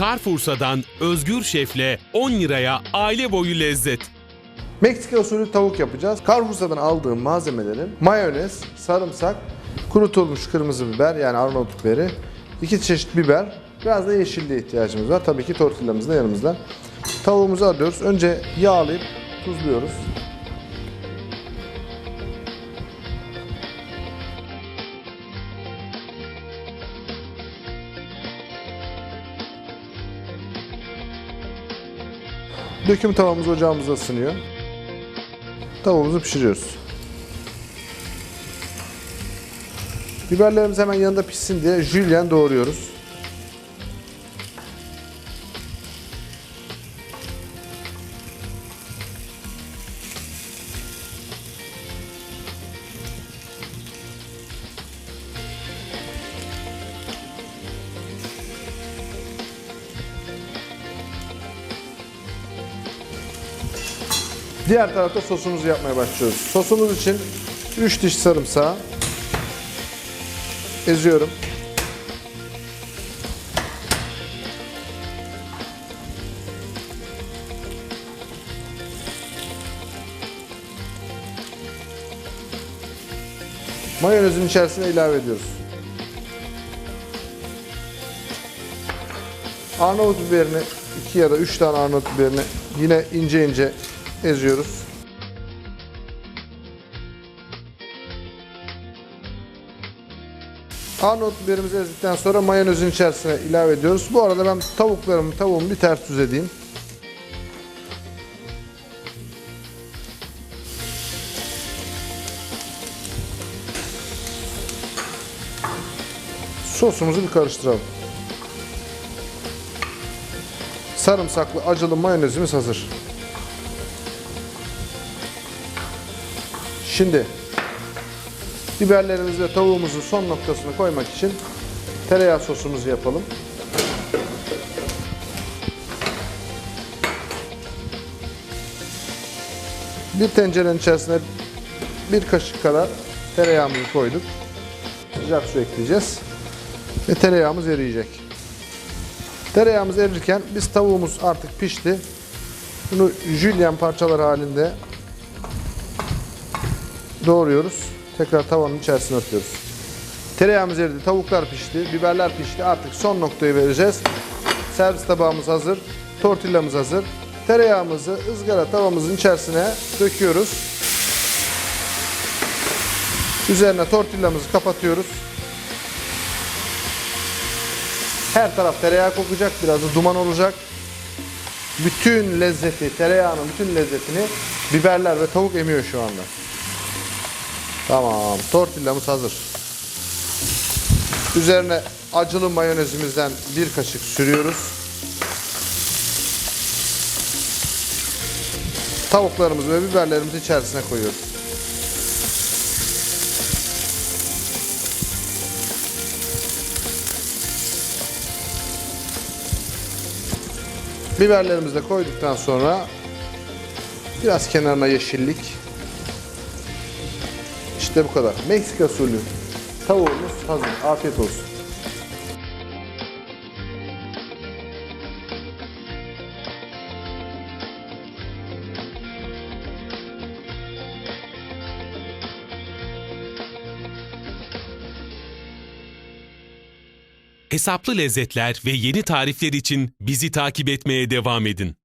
Carrefour'dan Özgür Şef'le 10 liraya aile boyu lezzet. Meksika usulü tavuk yapacağız. Carrefour'dan aldığım malzemelerin mayonez, sarımsak, kurutulmuş kırmızı biber yani Arnavut biberi, iki çeşit biber, biraz da yeşilliğe ihtiyacımız var. Tabii ki tortillamız da yanımızda. Tavuğumuzu alıyoruz. Önce yağlayıp tuzluyoruz. Döküm tavamız ocağımızda ısınıyor. Tavuğumuzu pişiriyoruz. Biberlerimiz hemen yanında pişsin diye jülyen doğruyoruz. Diğer tarafta sosumuzu yapmaya başlıyoruz. Sosumuz için 3 diş sarımsağı eziyorum. Mayonezin içerisine ilave ediyoruz. Arnavut biberini 2 ya da 3 tane Arnavut biberini yine ince ince eziyoruz. Arnavut biberimizi ezdikten sonra mayonezin içerisine ilave ediyoruz. Bu arada ben tavuklarımı, tavuğumu bir ters düz edeyim. Sosumuzu bir karıştıralım. Sarımsaklı acılı mayonezimiz hazır. Şimdi biberlerimizi ve tavuğumuzun son noktasını koymak için tereyağı sosumuzu yapalım. Bir tencerenin içerisine bir kaşık kadar tereyağımızı koyduk. Sıcak su ekleyeceğiz. Ve tereyağımız eriyecek. Tereyağımız erirken biz tavuğumuz artık pişti. Bunu jülyen parçalar halinde doğruyoruz. Tekrar tavanın içerisine atıyoruz. Tereyağımız eridi, tavuklar pişti, biberler pişti. Artık son noktayı vereceğiz. Servis tabağımız hazır, tortillamız hazır. Tereyağımızı ızgara tavamızın içerisine döküyoruz. Üzerine tortillamızı kapatıyoruz. Her taraf tereyağı kokacak, biraz da duman olacak. Bütün lezzeti, tereyağının bütün lezzetini biberler ve tavuk emiyor şu anda. Tamam, tortillamız hazır. Üzerine acılı mayonezimizden bir kaşık sürüyoruz. Tavuklarımızı ve biberlerimizi içerisine koyuyoruz. Biberlerimizi de koyduktan sonra biraz kenarına yeşillik. İşte bu kadar. Meksika usulü tavuğumuz hazır. Afiyet olsun. Hesaplı lezzetler ve yeni tarifler için bizi takip etmeye devam edin.